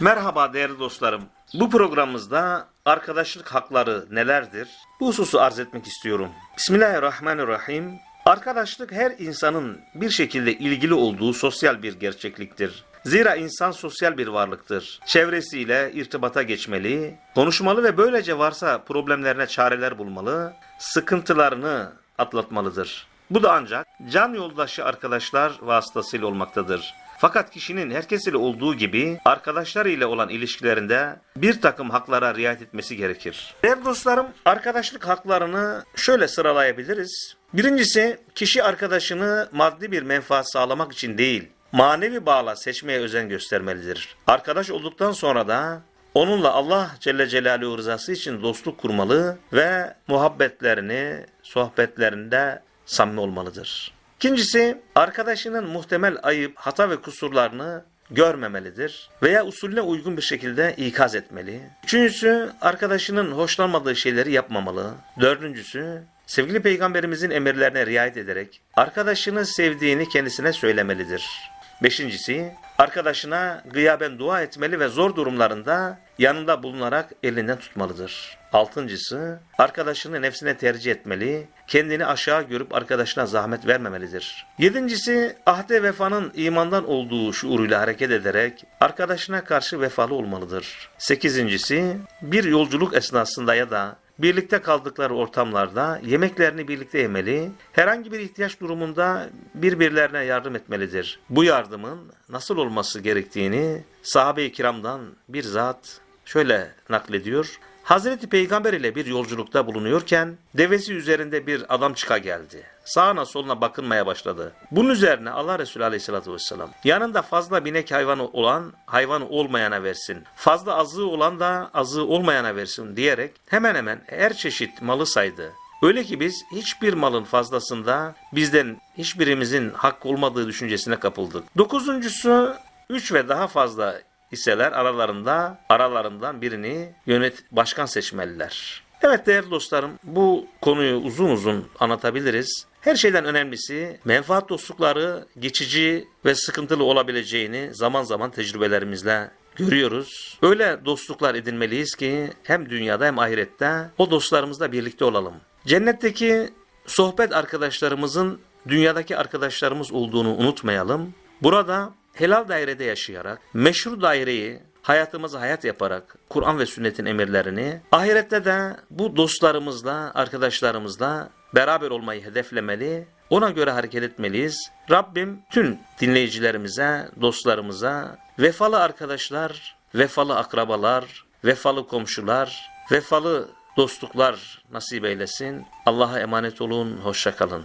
Merhaba değerli dostlarım. Bu programımızda arkadaşlık hakları nelerdir? Bu hususu arz etmek istiyorum. Bismillahirrahmanirrahim. Arkadaşlık her insanın bir şekilde ilgili olduğu sosyal bir gerçekliktir. Zira insan sosyal bir varlıktır. Çevresiyle irtibata geçmeli, konuşmalı ve böylece varsa problemlerine çareler bulmalı, sıkıntılarını atlatmalıdır. Bu da ancak can yoldaşı arkadaşlar vasıtasıyla olmaktadır. Fakat kişinin herkesiyle olduğu gibi arkadaşlar ile olan ilişkilerinde bir takım haklara riayet etmesi gerekir. Değerli dostlarım, arkadaşlık haklarını şöyle sıralayabiliriz. Birincisi, kişi arkadaşını maddi bir menfaat sağlamak için değil, manevi bağla seçmeye özen göstermelidir. Arkadaş olduktan sonra da onunla Allah Celle Celaluhu rızası için dostluk kurmalı ve muhabbetlerini, sohbetlerinde samimi olmalıdır. İkincisi, arkadaşının muhtemel ayıp, hata ve kusurlarını görmemelidir veya usulüne uygun bir şekilde ikaz etmeli. Üçüncüsü, arkadaşının hoşlanmadığı şeyleri yapmamalı. Dördüncüsü, sevgili peygamberimizin emirlerine riayet ederek arkadaşını sevdiğini kendisine söylemelidir. Beşincisi, arkadaşına gıyaben dua etmeli ve zor durumlarında yanında bulunarak elinden tutmalıdır. Altıncısı, arkadaşını nefsine tercih etmeli, kendini aşağı görüp arkadaşına zahmet vermemelidir. Yedincisi, ahde vefanın imandan olduğu şuuruyla hareket ederek arkadaşına karşı vefalı olmalıdır. Sekizincisi, bir yolculuk esnasında ya da birlikte kaldıkları ortamlarda yemeklerini birlikte yemeli, herhangi bir ihtiyaç durumunda birbirlerine yardım etmelidir. Bu yardımın nasıl olması gerektiğini sahabe-i kiramdan bir zat şöyle naklediyor. Hazreti Peygamber ile bir yolculukta bulunuyorken devesi üzerinde bir adam çıka geldi. Sağına soluna bakınmaya başladı. Bunun üzerine Allah Resulü Aleyhisselatü vesselam yanında fazla binek hayvanı olan hayvanı olmayana versin. Fazla azığı olan da azığı olmayana versin diyerek hemen hemen her çeşit malı saydı. Öyle ki biz hiçbir malın fazlasında bizden hiçbirimizin hak olmadığı düşüncesine kapıldık. Dokuzuncusu üç ve daha fazla hisseler aralarında aralarından birini yönet başkan seçmeliler. Evet değerli dostlarım bu konuyu uzun uzun anlatabiliriz. Her şeyden önemlisi menfaat dostlukları geçici ve sıkıntılı olabileceğini zaman zaman tecrübelerimizle görüyoruz. Öyle dostluklar edinmeliyiz ki hem dünyada hem ahirette o dostlarımızla birlikte olalım. Cennetteki sohbet arkadaşlarımızın dünyadaki arkadaşlarımız olduğunu unutmayalım. Burada helal dairede yaşayarak, meşru daireyi hayatımızı hayat yaparak Kur'an ve sünnetin emirlerini, ahirette de bu dostlarımızla, arkadaşlarımızla beraber olmayı hedeflemeli, ona göre hareket etmeliyiz. Rabbim tüm dinleyicilerimize, dostlarımıza vefalı arkadaşlar, vefalı akrabalar, vefalı komşular, vefalı dostluklar nasip eylesin. Allah'a emanet olun, hoşça kalın.